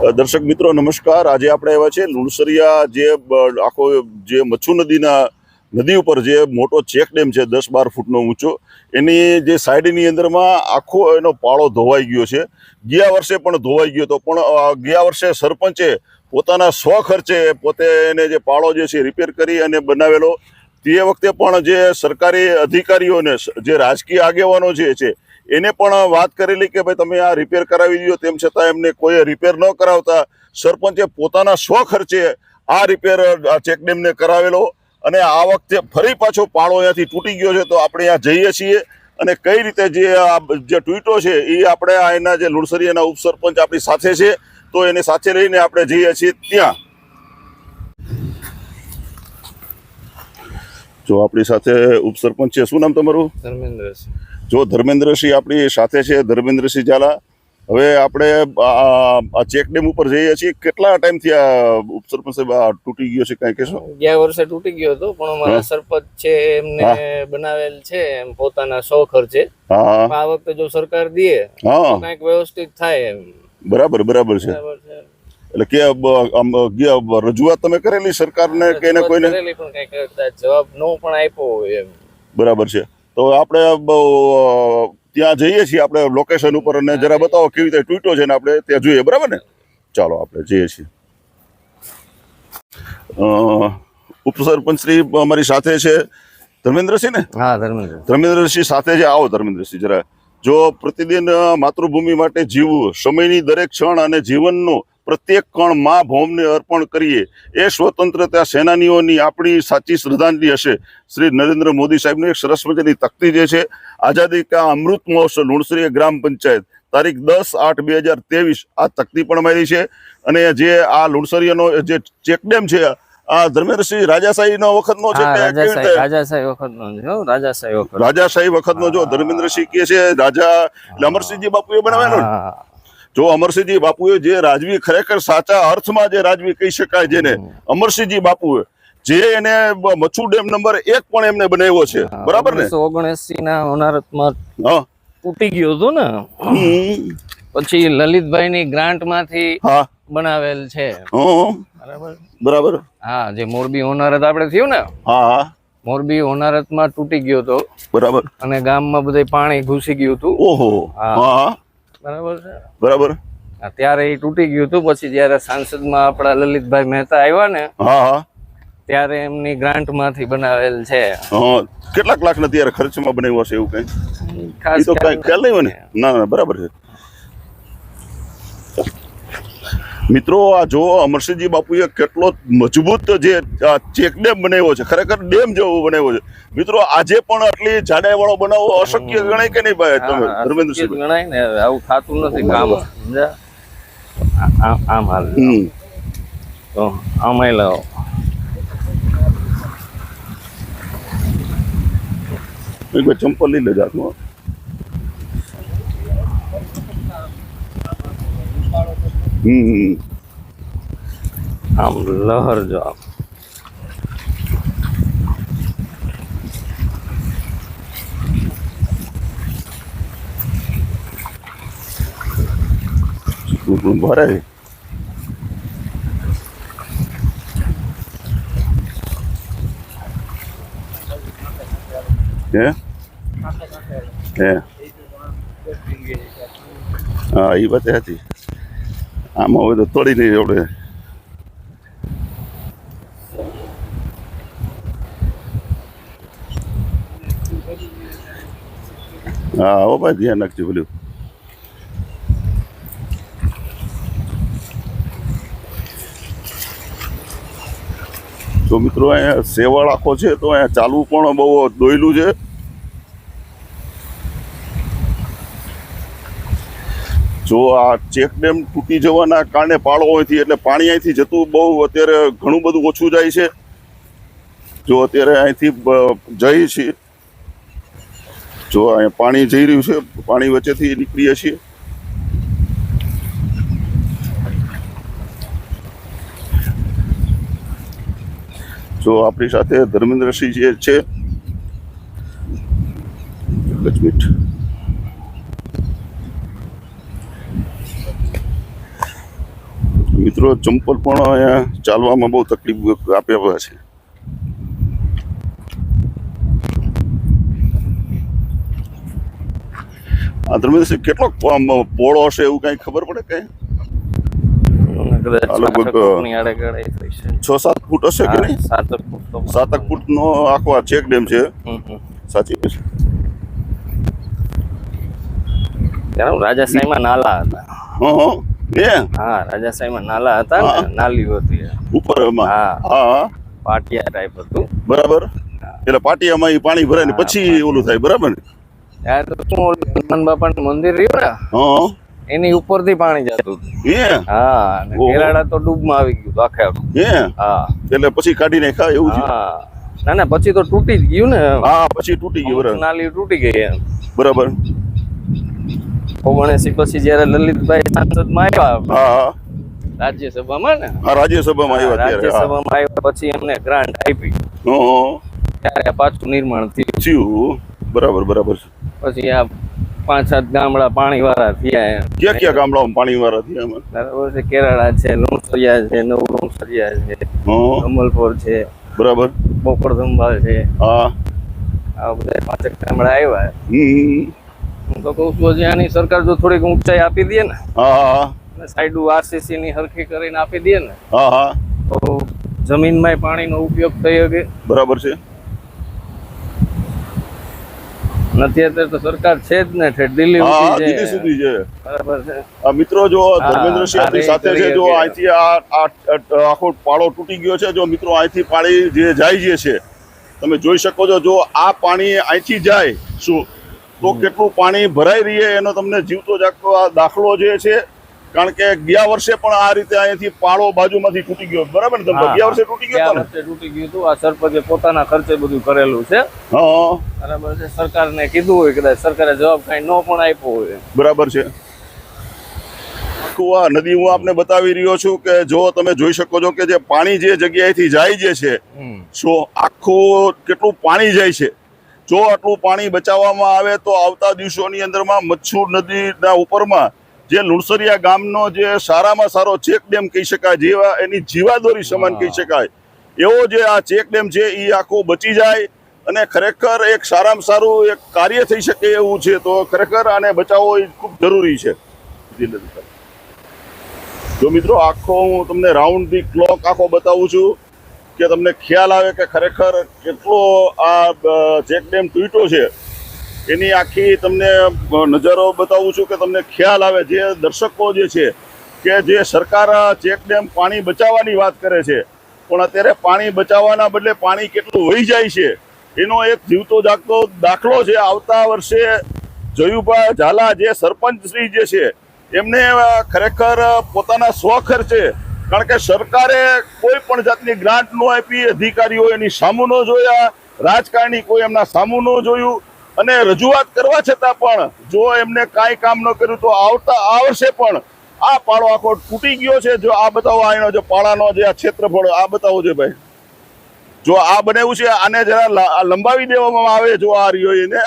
દર્શક મિત્રો, નમસ્કાર. આજે આપણે આવ્યા છે લુણસરિયા જે આખો જે મચ્છુ નદીના નદી ઉપર જે મોટો ચેક ડેમ છે, દસ બાર ફૂટનો ઊંચો, એની જે સાઈડની અંદરમાં આખો એનો પાળો ધોવાઈ ગયો છે. ગયા વર્ષે પણ ધોવાઈ ગયો હતો, પણ ગયા વર્ષે સરપંચે પોતાના સ્વ ખર્ચે પોતે એને જે પાળો જે છે રિપેર કરી અને બનાવેલો. તે વખતે પણ જે સરકારી અધિકારીઓને જે રાજકીય આગેવાનો જે છે એને પણ વાત કરેલી કે ભાઈ તમે આ રિપેર કરાવી દીધો, તેમ છતાં એમને કોઈ રિપેર ન કરાવતા. સરપંચે પોતાના સ્વ ખર્ચે આ રિપેર ચેકડેમને કરાવેલો અને આ વખતે ફરી પાછો પાળો અહીંયાથી તૂટી ગયો છે. તો આપણે અહીંયા જઈએ છીએ અને કઈ રીતે જે આ જે ટ્વીટો છે, એ આપણે આ એના જે લુણસરી એના ઉપસરપંચ આપણી સાથે છે, તો એને સાથે લઈને આપણે જઈએ છીએ ત્યાં. જો આપણી સાથે ઉપસરપંચ છે. શું નામ તમારું? ધર્મેન્દ્રસિંહ. જો ધર્મેન્દ્રસિંહ આપણી સાથે છે ધર્મેન્દ્રસિંહ ઝાલા હવે આપણે આ ચેકડેમ ચેક ડેમ ઉપર જઈએ છીએ. કેટલા ટાઈમથી આ ઉપસરપંચ સાહેબ તૂટી ગયો છે કાંઈ કહેશો? ગયા વર્ષે તૂટી ગયો હતો પણ અમારા. સરપંચ છે એમને બનાવેલ છે એમ પોતાના સો ખર્ચે આ વખતે જો સરકાર દે હા. કંઈક વ્યવસ્થિત થાય એમ. બરાબર બરાબર છે. એટલે કે આમ ગયા રજૂઆત તમે કરેલી સરકારને કે કોઈને? કરેલી પણ કંઈક જવાબ નો પણ આપ્યો હોય એમ. બરાબર છે. તો આપણે ત્યાં જઈએ છીએ આપણે લોકેશન ઉપર અને જરા બતાવો કેવી રીતે ટ્વીટો છે ને આપણે ત્યાં જોઈએ બરાબર ને? ચાલો આપણે જઈએ છીએ. ઉપસરપંચ શ્રી અમારી સાથે છે ધર્મેન્દ્રસિંહ ને? હા ધર્મેન્દ્ર ધર્મેન્દ્રસિંહ સાથે જે આવો ધર્મેન્દ્રસિંહ જરા. જો પ્રતિદિન માતૃભૂમિ માટે જીવવું સમયની દરેક ક્ષણ અને જીવનનું પ્રત્યેક કણ મા ભૌમને અર્પણ કરીએ. એ સ્વતંત્રતા સેનાનીઓની આપણી સાચી શ્રદ્ધાંજલિ હશે. શ્રી નરેન્દ્ર મોદી સાહેબની એક સરસ મજાની તકતી જે છે આઝાદી કા અમૃત મહોત્સવ લુણસરી ગ્રામ પંચાયત. તારીખ દસ આઠ બે હજાર ત્રેવીસ આ તકતી પણ મારી છે. અને જે આ લુણસરીયાનો જે ચેકડેમ છે આ ધર્મેન્દ્રસિંહ રાજાશાહીનો વખતનો છે હા કે રાજાશાહી વખત નો છે રાજાશાહી વખત નો જો ધર્મેન્દ્રસિંહ કે છે રાજા અમરસિંહજી એ બનાવેલો ને. જો અમરસિંહજી બાપુએ જે રાજવી ખરેખર સાચા અર્થમાં જે રાજવી કહી શકાય જેને અમરસિંહજી બાપુએ જે એને મચ્છુ ડેમ નંબર એક પણ એમને બનાવ્યો છે. બરાબર ને? ઓગણસી ના હોનારતમાં તૂટી ગયું હતું ને? પછી લલિતભાઈ ની ગ્રાન્ટમાંથી બનાવેલ છે. બરાબર. બરાબર. હા જે મોરબી હોનારત આપણે થયું ને? હા મોરબી મોરબી હોનારતમાં તૂટી ગયો હતો. બરાબર. અને ગામમાં બધે પાણી ઘૂસી ગયું હતું. ઓહો. હા. બરાબર છે? બરાબર. ત્યારે એ તૂટી ગયું હતું પછી જ્યારે સાંસદમાં આપણા લલિતભાઈ મહેતા આવ્યા ને હા હા. ત્યારે એમની ગ્રાન્ટમાંથી બનાવેલ છે. હં. કેટલાક લાખ ના ત્યારે ખર્ચમાં બનાવ્યો છે એવું કઈ? ખાસ તો કઈ ખ્યાલ નહીં હોય ને? ના ના બરાબર છે. મિત્રો આ જો અમરસિંહજી બાપુએ કેટલો મજબૂત જે આ ચેક ડેમ બનાવ્યો છે. ખરેખર ડેમ જેવો બનાવ્યો છે. મિત્રો આજે પણ આટલી જાડાઈ વાળો બનાવવો અશક્ય ગણાય કે નહીં ભાઈ તમે ધર્મેન્દ્રસિંહ? ગણાય ને આવું થતું નથી કામ આમ હાલ. તો આમાં લાવો. ચંપલ લઈ લેજો હાથમાં. હમ હમ. આમ લહર જો આમ હમ, ભરાય હે હે હા એ વાત હતી આમાં હવે તો તળી નહીં આપણે હા, હો ભાઈ, ધ્યાન રાખજો બોલ્યું તો મિત્રો, અહીંયા સેવાળ આખો છે, તો અહીંયા ચાલવું પણ બહુ દોયલું છે. જો આ ચેક ડેમ તૂટી જવાના કારણે પાળો હોયથી એટલે પાણી અહીંથી જતું બહુ અત્યારે ઘણું બધું ઓછું જાય છે. જો અત્યારે અહીંથી જઈએ છીએ. જો અહીંયા પાણી જઈ રહ્યું છે, પાણી વચ્ચેથી નીકળીએ છીએ. જો આપણી સાથે ધર્મેન્દ્રસિંહ જે છે. એક જ મિનિટ મિત્રો ચંપલ પણ અહીંયા ચાલવામાં બહુ તકલીફ આપ્યા છે. આ ધર્મેન્દ્ર કેટલો પોળો હશે એવું કઈ ખબર પડે કઈ? છે. સાત ફૂટ હશે કે નહીં? સાતક ફૂટ ફૂટનો આખો આ ચેક ડેમ છે. સાચી વાત છે. ત્યારે હું નાલા હતા. હા એ હા નાલા હતા ને નાલીઓ હતી. ઉપર હા. હા. હા પાટિયા ટાઈપ હતું. બરાબર? એટલે પાટિયામાં ઈ પાણી ભરાય ને પછી ઓલું થાય બરાબર ને? ત્યારે તો શું ઓલું હનુમાન બાપાનું મંદિર રહ્યું ને? હા. એની ઉપરથી પાણી જતું હતું. હા કેરાડા તો ડૂબમાં આવી ગયું આખે હા. એટલે પછી કાઢી નાખ્યા એવું હા. ના ના પછી તો તૂટી જ ગયું ને. હા પછી તૂટી ગયું બરાબર. નાલી તૂટી ગઈ એમ. બરાબર. ઓગણસી પછી જયારે લલિતભાઈ સાંસદમાં આવ્યા રાજ્યસભામાં ને? રાજ્યસભામાં આવ્યા. રાજ્યસભામાં આવ્યા પછી એમને ગ્રાન્ટ આપી. ત્યારે પાછું નિર્માણ થયું. બરાબર બરાબર. છે પછી આ પાંચ સાત ગામડા પાણી વાળા થયા ક્યાં ક્યાં ગામડામાં પાણી વાળા થયા બરાબર છે કેરાળા છે લુણસરિયા છે નવલુણસરિયા છે હા. અમલપોર છે બરાબર. બોકડ ધંભાલ છે. હા. આ બધા પાંચેક ગામડા આવ્યા. હું તો કહું છું હજી આની સરકાર જો થોડીક ઊંચાઈ આપી દે ને અને સાઈડું આરસીસી ની હરખી કરીને આપી દે ને તો જમીનમાં પાણીનો ઉપયોગ થઈ શકે. બરાબર છે. નથી અત્યારે તો સરકાર છે જ ને ઠેઠ દિલ્હી હા સુધી છે. બરાબર છે. આ મિત્રો જો ધર્મેન્દ્રસિંહ આપણી સાથે છે જો. અહીંથી આ આખો પાળો તૂટી ગયો છે જો મિત્રો અહીંથી પાણી જે જાય જે છે તમે જોઈ શકો છો જો આ પાણી અહીંથી જાય શું તો કેટલું પાણી ભરાઈ રહીએ એનો તમને જીવતો જાગતો આ દાખલો જે છે કારણ કે ગયા વર્ષે પણ આ રીતે અહીંથી પાળો બાજુમાંથી તૂટી ગયો. બરાબર ને? તમે ગયા વર્ષે તૂટી ગયો વર્ષે તૂટી ગયું હતું. આ સરપંચે પોતાના ખર્ચે બધું કરેલું છે. હા બરાબર છે. સરકારને કીધું હોય કદાચ સરકારે જવાબ કાંઈ ન પણ આપ્યો હોય. બરાબર છે. આ નદી હું આપને બતાવી રહ્યો છું કે જો તમે જોઈ શકો છો કે જે પાણી જે જગ્યાએથી જાય જે છે સો આખું કેટલું પાણી જાય છે. જો આટલું પાણી બચાવવામાં આવે તો આવતા દિવસોની અંદરમાં મચ્છુ નદીના ઉપરમાં જે લુણસરિયા ગામનો જે સારામાં સારો ચેક ડેમ કહી શકાય જેવા એની જીવાદોરી સમાન કહી શકાય. એવો જે આ ચેક ડેમ છે એ આખો બચી જાય અને ખરેખર એક સારામાં સારું એક કાર્ય થઈ શકે એવું છે તો ખરેખર આને બચાવવો એ ખૂબ જરૂરી છે. જો મિત્રો આખો હું તમને રાઉન્ડ ધી ક્લોક આખો બતાવું છું. કે તમને ખ્યાલ આવે કે ખરેખર કેટલો આ ચેક ડેમ તૂટ્યો છે, એની આખી તમને નજારો બતાવું છું કે તમને ખ્યાલ આવે. જે દર્શકો જે છે, કે જે સરકાર ચેક ડેમ પાણી બચાવવાની વાત કરે છે, પણ અત્યારે પાણી બચાવવાના બદલે પાણી કેટલું વહી જાય છે, એનો એક જીવતો જાગતો દાખલો છે. આવતા વર્ષે જયુભા ઝાલા જે સરપંચ શ્રી જે છે, એમને ખરેખર પોતાના સ્વખર્ચે કારણ કે સરકારે કોઈ પણ જાતની ગ્રાન્ટ ન આપી, અધિકારીઓ એની સામુ ન જોયા, રાજકારણી કોઈ એમના સામુ ન જોયું. અને રજૂઆત કરવા છતાં પણ જો એમને કાંઈ કામ ન કર્યું તો આવતા આ વર્ષે પણ આ પાળો આખો તૂટી ગયો છે. જો આ બતાવો, આ એનો જો પાળાનો જે આ ક્ષેત્રફળ, આ બતાવો છે ભાઈ. જો આ બનાવ્યું છે, આને જરા લંબાવી દેવામાં આવે, જો આ રહ્યો એને.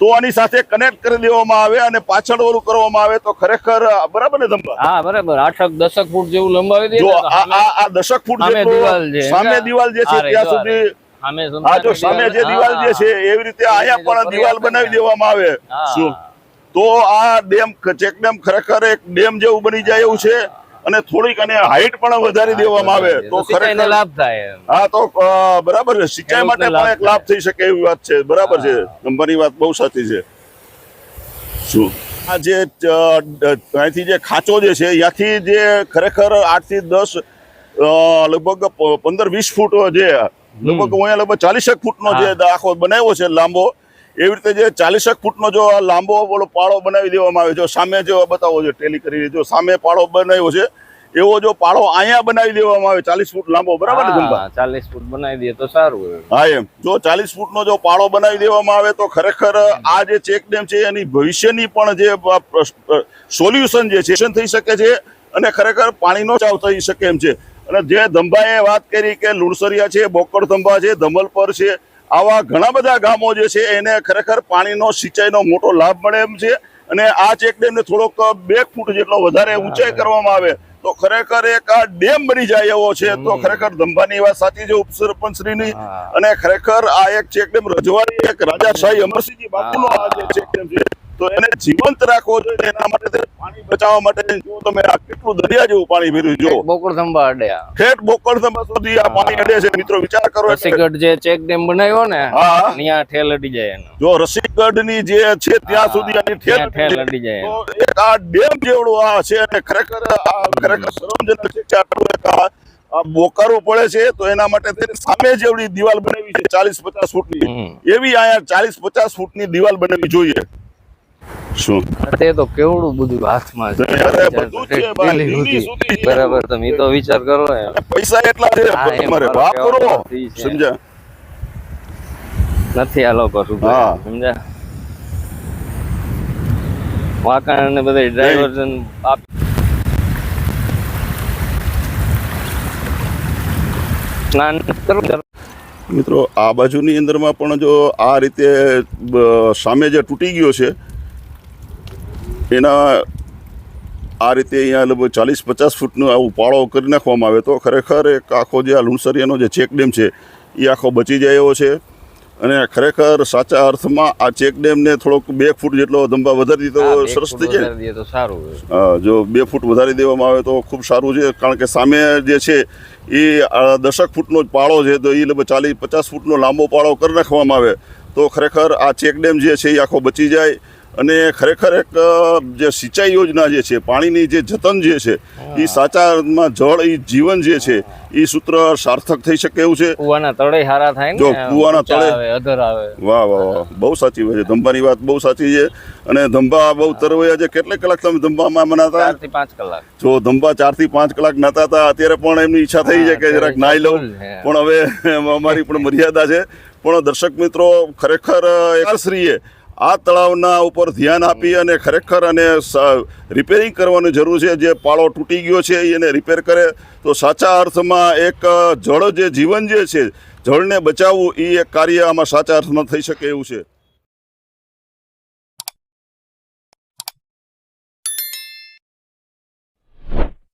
તો આની સાથે કનેક્ટ કરી દેવામાં આવે અને પાછળ ઓલું કરવામાં આવે તો ખરેખર બરાબર ને ધંબા? હા બરાબર. આઠક દસક ફૂટ જેવું લંબાવી દે આ દશક ફૂટ સામે દિવાલ છે. સામે દિવાલ જે છે ત્યાં સુધી હા જો સામે જે દિવાલ જે છે એવી રીતે અહીંયા પણ દિવાલ બનાવી દેવામાં આવે. શું? તો આ ડેમ ચેક ડેમ ખરેખર એક ડેમ જેવું બની જાય એવું છે. અને થોડીક અને હાઈટ પણ વધારી દેવામાં આવે તો ખરેખર લાભ થાય હા તો બરાબર છે. સિંચાઈ માટે પણ એક લાભ થઈ શકે એવી વાત છે. બરાબર છે. કંપની વાત બહુ સાચી છે. શું? આ જે અહીંથી જે ખાંચો જે છે ત્યાંથી જે ખરેખર આઠથી દસ લગભગ પંદર વીસ ફૂટ જે લગભગ અહીંયા લગભગ ચાલીસેક ફૂટનો જે. આખો બનાવ્યો છે લાંબો એવી રીતે જે ચાલીસેક ફૂટનો જો આ લાંબો ઓલો પાળો બનાવી દેવામાં આવે જો સામે જો બતાવો છે ટેલી કરીને જો સામે પાળો બનાવ્યો છે એવો જો પાળો અહીંયા બનાવી દેવામાં આવે ચાલીસ ફૂટ લાંબો બરાબર ને જંબા ચાલીસ ફૂટ બનાવી દે તો સારું. હા એમ. જો ચાલીસ ફૂટનો જો પાળો બનાવી દેવામાં આવે તો ખરેખર આ જે ચેક ડેમ છે એની ભવિષ્યની પણ જે સોલ્યુશન જે છે થઈ શકે છે અને ખરેખર પાણીનો ચાવ થઈ શકે એમ છે. અને જે ધંભાએ વાત કરી કે લુણસરિયા છે બોકડ ધંભા છે ધમલપર છે આવા ઘણા બધા ગામો જે છે એને ખરેખર પાણીનો સિંચાઈનો મોટો લાભ મળે એમ છે. અને આ ચેકડેમને થોડોક બે ફૂટ જેટલો વધારે ઊંચાઈ કરવામાં આવે તો ખરેખર એક આ ડેમ બની જાય એવો છે તો ખરેખર ધંભાની વાત સાચી છે ઉપસરપંચ શ્રીની અને ખરેખર આ એક ચેકડેમ રજવાડી એક રાજાશાહી અમરસિંહજી બાપુનો આ જે ચેકડેમ છે તો એને જીવંત રાખવો જોઈએ એના માટે પાણી બચાવવા માટે જો તમે આ કેટલું દરિયા જેવું પાણી ભર્યું જો. બોકળ થંભા અડ્યા ઠેઠ બોકડધંબા સુધી આ પાણી અડે છે. મિત્રો વિચાર કરો રસીગઢ જે ચેક ડેમ બનાવ્યો ને. ત્યાં ઠેલ અડી જાય એનો. જો રસીગઢની જે છે ત્યાં સુધી આની ઠેલ ઠેલ અડી જાય તો એક આ ડેમ જેવડું આ છે અને ખરેખર આ ખરેખર શરમજનક છે કે આટલું એક આ આ પડે છે તો એના માટે તેની સામે જેવડી દિવાલ બનાવી છે ચાલીસ પચાસ ફૂટની. એવી અહીંયા ચાલીસ પચાસ ફૂટની દિવાલ બનાવી જોઈએ. શું? તે તો કેવડું બધું હાથમાં છે. બરાબર તમે તો વિચાર કરો અને પૈસા એટલા છે. તમારે વાપરો. કહેવાનો અર્થ ઈ છે. સમજ્યા? નથી આ લોકો શું. સમજ્યા? ને બધા આપ જરૂર. મિત્રો આ બાજુની અંદરમાં પણ જો આ રીતે સામે જે તૂટી ગયો છે એના આ રીતે અહીંયા લગભગ ચાલીસ પચાસ ફૂટનો આવું પાળો કરી નાખવામાં આવે તો ખરેખર એક આખો જે આ લુણસરિયાનો જે ચેક ડેમ છે એ આખો બચી જાય એવો છે. અને ખરેખર સાચા અર્થમાં આ ચેક ડેમને થોડોક બે ફૂટ જેટલો ધંબા વધારી દીધો સરસ થઈ જાય. તો સારું જો બે ફૂટ વધારી દેવામાં આવે તો ખૂબ સારું છે કારણ કે સામે જે છે એ દશક ફૂટનો જ પાળો છે તો એ લગભગ ચાલીસ પચાસ ફૂટનો લાંબો પાળો કરી નાખવામાં આવે તો ખરેખર આ ચેકડેમ જે છે એ આખો બચી જાય. અને ખરેખર એક જે સિંચાઈ યોજના જે છે પાણીની જે જતન જે છે એ સાચામાં જળ એ જીવન જે છે એ સૂત્ર સાર્થક થઈ શકે એવું છે? કુવાના તળે હારા થાય જો કુવાના તળે- અધર આવે. વાહ વાહ વાહ. બહુ સાચી વાત છે. ધંભાની વાત બહુ સાચી છે. અને ધંભા બહુ તરવૈયા છે. કેટલે કલાક તમે ધંભામાં મનાતા? ચારથી પાંચ કલાક. જો ધંભા ચારથી પાંચ કલાક નાતા હતા અત્યારે પણ એમની ઈચ્છા થઈ છે કે જરાક નાઈ લઉં. પણ હવે અમારી પણ મર્યાદા છે. પણ દર્શક મિત્રો ખરેખર શ્રીએ આ તળાવના ઉપર ધ્યાન આપી અને ખરેખર અને રિપેરિંગ કરવાની જરૂર છે. જે પાળો તૂટી ગયો છે એને રિપેર કરે. તો સાચા અર્થમાં એક જળ જે જીવન જે છે જળને બચાવવું એ એક કાર્ય આમાં સાચા અર્થમાં થઈ શકે એવું છે.